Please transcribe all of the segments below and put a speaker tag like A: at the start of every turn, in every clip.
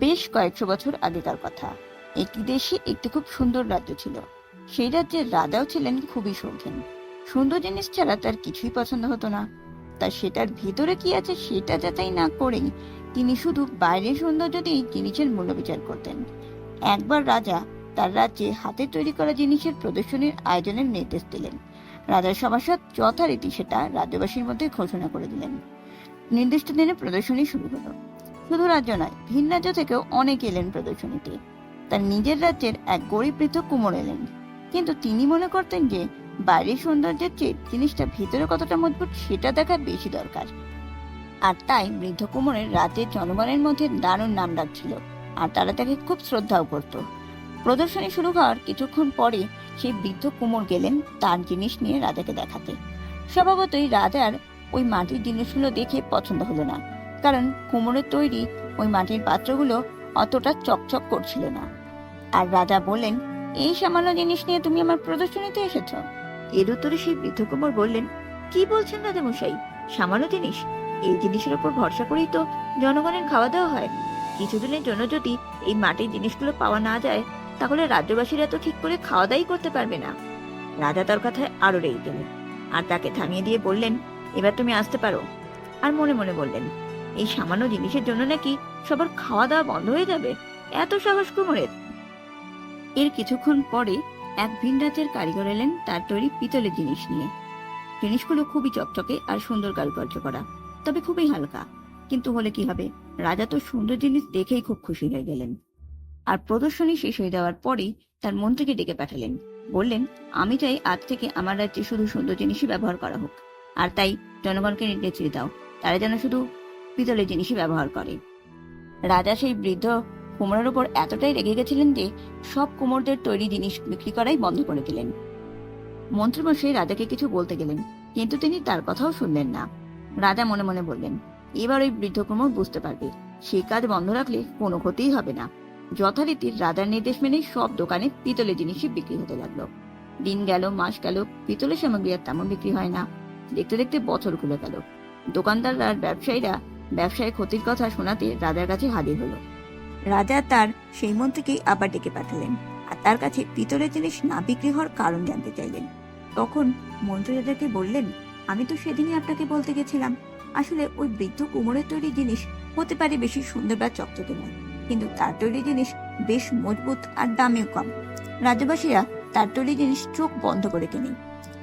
A: বেশ কয়েকশো বছর আগেকার কথা। একটি দেশে একটি খুব সুন্দর রাজ্য ছিল। সেই রাজ্যের রাজাও ছিলেন খুবই শৌখিন। সুন্দর জিনিস ছাড়া তার কিছুই পছন্দ হতো না। তা সেটার ভিতরে কি আছে সেটা যাচাই না করেই তিনি শুধু বাইরের সৌন্দর্য দিয়েই জিনিসের মূল্য বিচার করতেন। একবার রাজা তার রাজ্যে হাতে তৈরি করা জিনিসের প্রদর্শনীর আয়োজনের নির্দেশ দিলেন। রাজার সভাসদ যথারীতি সেটা রাজ্যবাসীর মধ্যে ঘোষণা করে দিলেন। নির্দিষ্ট দিনে প্রদর্শনী শুরু হলো। শুধু রাজ্য নয়, ভিন রাজ্য থেকেও অনেক এলেন প্রদর্শনীতে। তার নিজের রাজ্যের এক গরিব বৃদ্ধ কুমোর এলেন। কিন্তু তিনি মনে করতেন যে, বাইরের সৌন্দর্যের চেয়ে জিনিসটা ভিতরে কতটা মজবুত সেটা দেখা বেশি দরকার। আর তাই বৃদ্ধ কুমোরের রাজ্যের জনগণের মধ্যে দারুণ নাম ডাক ছিল আর তারা তাকে খুব শ্রদ্ধাও করত। প্রদর্শনী শুরু হওয়ার কিছুক্ষণ পরে সেই বৃদ্ধ কুমোর গেলেন তার জিনিস নিয়ে রাজাকে দেখাতে। স্বভাবতই রাজার ওই মাটির জিনিসগুলো দেখে পছন্দ হলো না। কারণ কুমোরের তৈরি ওই মাটির পাত্রগুলো অতটা চকচক করছিল না। আর রাজা বললেন, এই সামান্য জিনিস নিয়ে তুমি আমার প্রদর্শনীতে এসেছ? এর উত্তরে সেই বৃদ্ধ কুমোর বললেন, কি বলছেন রাজা মশাই সামান্য জিনিস? এই জিনিসের উপর ভরসা করেই তো জনগণের খাওয়া দাওয়া হয়। কিছুদিনের জন্য যদি এই মাটির জিনিসগুলো পাওয়া না যায়, তাহলে রাজ্যবাসীরা তো ঠিক করে খাওয়া দাওয়াই করতে পারবে না। রাজা তার কথায় আরও রেগে গেলেন। আর তাকে থামিয়ে দিয়ে বললেন, এবার তুমি আসতে পারো। আর মনে মনে বললেন এই সামান্য জিনিসের জন্য নাকি সবার খাওয়া দাওয়া বন্ধ হয়ে যাবে? এত সাহস কুমোরের। এর কিছুক্ষণ পরে এক ভিন রাজ্যের কারিগর এলেন তার তৈরি পিতলের জিনিস নিয়ে। জিনিসগুলো খুবই চকচকে আর সুন্দর কারুকার্য করা, তবে খুবই হালকা। কিন্তু হলে কি হবে? রাজা তো সুন্দর জিনিস দেখেই খুব খুশি হয়ে গেলেন। আর প্রদর্শনী শেষ হয়ে যাওয়ার পরেই তার মন্ত্রীকে ডেকে পাঠালেন। বললেন, আমি চাই আজ থেকে আমার রাজ্যে শুধু সুন্দর জিনিসই ব্যবহার করা হোক। আর তাই জনগণকে নির্দেশ দিয়ে দাও। তারা যেন শুধু পিতলের জিনিসই ব্যবহার করে। রাজা সেই বৃদ্ধ কুমড়োর উপর এতটাই রেগে গেছিলেন যে সব কুমোরদের তৈরি জিনিস বিক্রি করাই বন্ধ করে দিলেন। মন্ত্রীমশাই রাজাকে কিছু বলতে গেলেন, কিন্তু তিনি তার কথাও শুনলেন না। রাজা মনে মনে বললেন, এবার ওই বৃদ্ধ কুমোর বুঝতে পারবে, সে কাজ বন্ধ রাখলে কোনো ক্ষতিই হবে না। যথারীতি রাজার নির্দেশ মেনে সব দোকানে পিতলের জিনিসই বিক্রি হতে লাগল। দিন গেল, মাস গেল, পিতলের সামগ্রী আর তেমন বিক্রি হয় না। দেখতে দেখতে বছর খুলে গেল। দোকানদার আর ব্যবসায়ীরা ব্যবসায় ক্ষতির কথা শোনাতে রাজার কাছে হাজির হলো। রাজা তার সেই মন্ত্রীকেই আবার ডেকে পাঠালেন আর তার কাছে পিতলের জিনিস না বিক্রি হওয়ার কারণ জানতে চাইলেন। তখন মন্ত্রী রাজাকে বললেন, আমি তো সেদিনই আপনাকে বলতে গেছিলাম, আসলে ওই বৃদ্ধ কুমোরের তৈরি জিনিস হতে পারে বেশি সুন্দর বা চকচকে নয়, কিন্তু তার তৈরি জিনিস বেশ মজবুত আর দামেও কম। রাজ্যবাসীরা তার তৈরি জিনিস চোখ বন্ধ করে কেনে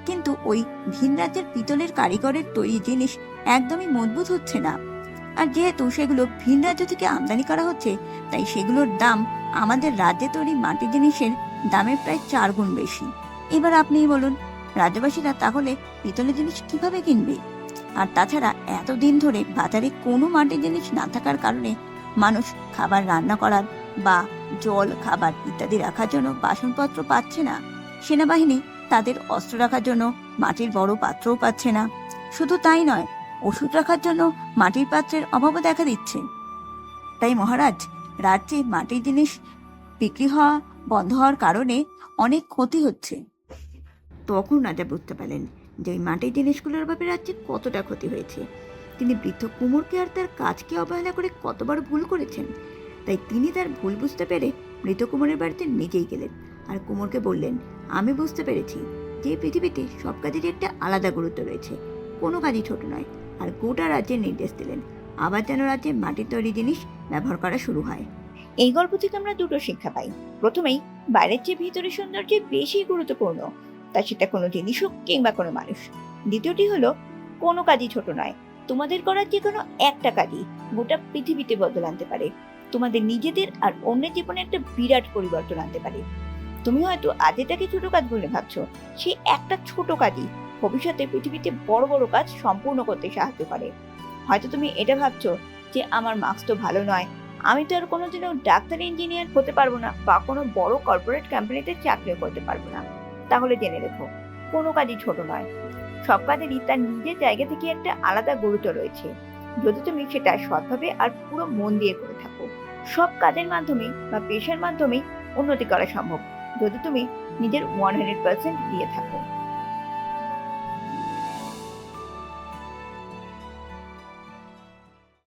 A: কিন্তু ওই ভিন রাজ্যের পিতলের কারিগরের তৈরি জিনিস একদমই মজবুত হচ্ছে না। আর যেহেতু সেগুলো ভিন রাজ্য থেকে আমদানি করা হচ্ছে, তাই সেগুলোর দাম আমাদের রাজ্যে তৈরি মাটির জিনিসের দামের প্রায় চার গুণ বেশি। এবার আপনিই বলুন, রাজ্যবাসীরা তাহলে পিতলের জিনিস কীভাবে কিনবে? আর তাছাড়া এতদিন ধরে বাজারে কোনো মাটির জিনিস না থাকার কারণে মানুষ খাবার রান্না করার বা জল, খাবার ইত্যাদি রাখার জন্য বাসনপত্র পাচ্ছে না। সেনাবাহিনী তাদের অস্ত্র রাখার জন্য মাটির বড় পাত্রও পাচ্ছে না। শুধু তাই নয় ওষুধ রাখার জন্য মাটির পাত্রের অভাবও দেখা দিচ্ছে। তাই মহারাজ, রাজ্যে মাটির জিনিস বিক্রি হওয়া বন্ধ হওয়ার কারণে অনেক ক্ষতি হচ্ছে। তখন রাজা বুঝতে পারলেন যে ওই মাটির জিনিসগুলোর অভাবে রাজ্যে কতটা ক্ষতি হয়েছে। তিনি বৃদ্ধ কুমোরকে আর তার কাজকে অবহেলা করে কতবার ভুল করেছেন। তাই তিনি তার ভুল বুঝতে পেরে মৃত কুমোরের বাড়িতে নিজেই গেলেন আর কুমোরকে বললেন, আমি বুঝতে পেরেছি যে পৃথিবীতে সব কাজেরই একটা আলাদা গুরুত্ব রয়েছে। কোনো কাজই ছোট নয়। আর গোটা রাজ্যের নির্দেশ দিলেন। আবার যেন রাজ্যে মাটির তৈরি জিনিস ব্যবহার করা শুরু হয়।
B: এই গল্প থেকে আমরা দুটো শিক্ষা পাই। প্রথমেই, বাইরের চেয়ে ভিতরের সৌন্দর্য বেশি গুরুত্বপূর্ণ, তা সেটা কোনো জিনিস হোক কিংবা কোনো মানুষ। দ্বিতীয়টি হলো, কোনো কাজই ছোট নয়। তোমাদের করার যে কোনো একটা কাজই গোটা পৃথিবীতে বদল আনতে পারে। তোমাদের নিজেদের আর অন্যের জীবনে একটা বিরাট পরিবর্তন আনতে পারে। তুমি হয়তো আজ এটাকে ছোট কাজ বলে ভাবছ সেই একটা ছোট কাজই ভবিষ্যতে পৃথিবীতে বড় বড় কাজ সম্পূর্ণ করতে সাহায্য করে। হয়তো তুমি এটা ভাবছ যে, আমার মার্কস তো ভালো নয়। আমি তো আর কোনোদিনও ডাক্তার, ইঞ্জিনিয়ার হতে পারব না বা কোনো বড় কর্পোরেট কোম্পানিতে চাকরিও করতে পারব না। তাহলে জেনে রেখো, কোনো কাজই ছোট নয়। সব কাজেরই তার নিজের জায়গা থেকে একটা আলাদা গুরুত্ব রয়েছে। যদি তুমি সেটা সৎভাবে আর পুরো মন দিয়ে করে থাকো, সব কাজের মাধ্যমে বা পেশার মাধ্যমে উন্নতি করা সম্ভব। যদি তুমি নিজের ওয়ান হান্ড্রেড পার্সেন্ট দিয়ে থাকো।